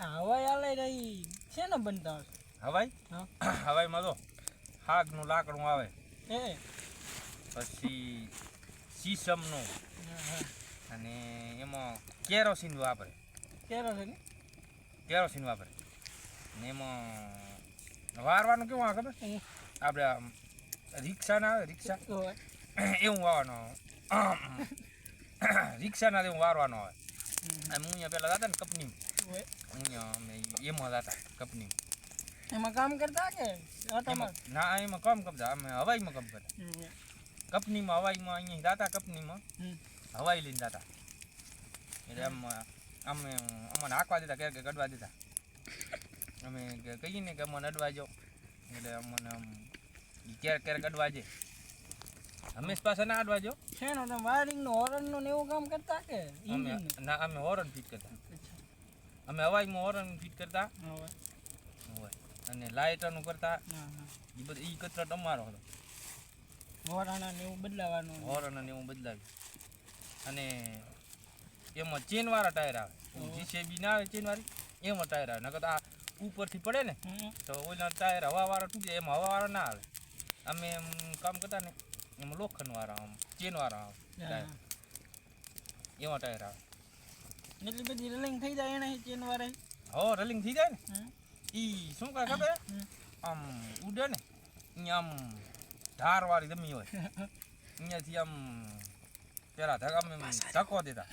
હવાઈ આલે રહી છે ને બનતા હવાઈ? હા. હવાઈમાં તો હાગનું લાકડું આવે. એ. પછી હા. અને એમાં કેરોસીન વાપરે. કેરોસીન? કેરોસીન વાપરે. ને એમાં વારવાનું કેવું આવે ખબર? આપણે રિક્ષા ના આવે રિક્ષા. એવું વારવાનું રિક્ષા ના એવું વારવાનો આવે. અને અહીંયા પેલા જતા ને કંપની હોય. અહીંયા અમે એમાં જતા કંપની એમાં કામ કરતા કે ના એમાં કામ કરતા અમે હવાઈમાં કામ કરતા કંપનીમાં હવાઈમાં અહીંયા દાતા કંપનીમાં માં હવાઈ લઈને દાતા એટલે આમ અમે અમને હાંકવા દેતા કે અડવા દેતા અમે કહીએ ને કે અમને અડવા જાઓ એટલે અમને આમ ક્યારેક ક્યારેક અડવા જાય હંમેશ પાસે ના આડવા જો. છે ને તમે વાયરિંગનું હોરનનું ને એવું કામ કરતા કે? અમે ના અમે હોરન ફિટ કરતા. અમે હવાઈમાં હોરન ફિટ કરતા. હોય. અને લાઇટરનું કરતા. એ બધું એ કચરો અમારો હતો. હોરાણા ને એવું બદલાવાનું હોરન અને એવું બદલાવ્યું. અને એમાં ચેનવાળા ટાયર આવે. જીસીબી ના આવે ચેનવાળી એમાં ટાયર આવે. નકર આ ઉપરથી પડે ને તો ઓલા ટાયર હવાવાળા તૂટી એમાં હવાવાળા ના આવે. અમે એમ કામ કરતા ને એમાં આમ ટાયર. ટાયર આવે એટલી બધી રલિંગ થઈ જાય એને ચેન વાળા હો રલિંગ થઈ જાય ને ઈ શું કહે ખબર આમ ઉડે ને અહીંયા આમ ધારવાળી જમી હોય અહીંયાથી આમ પેલા ધક્કા આમ ધક્કો દેતા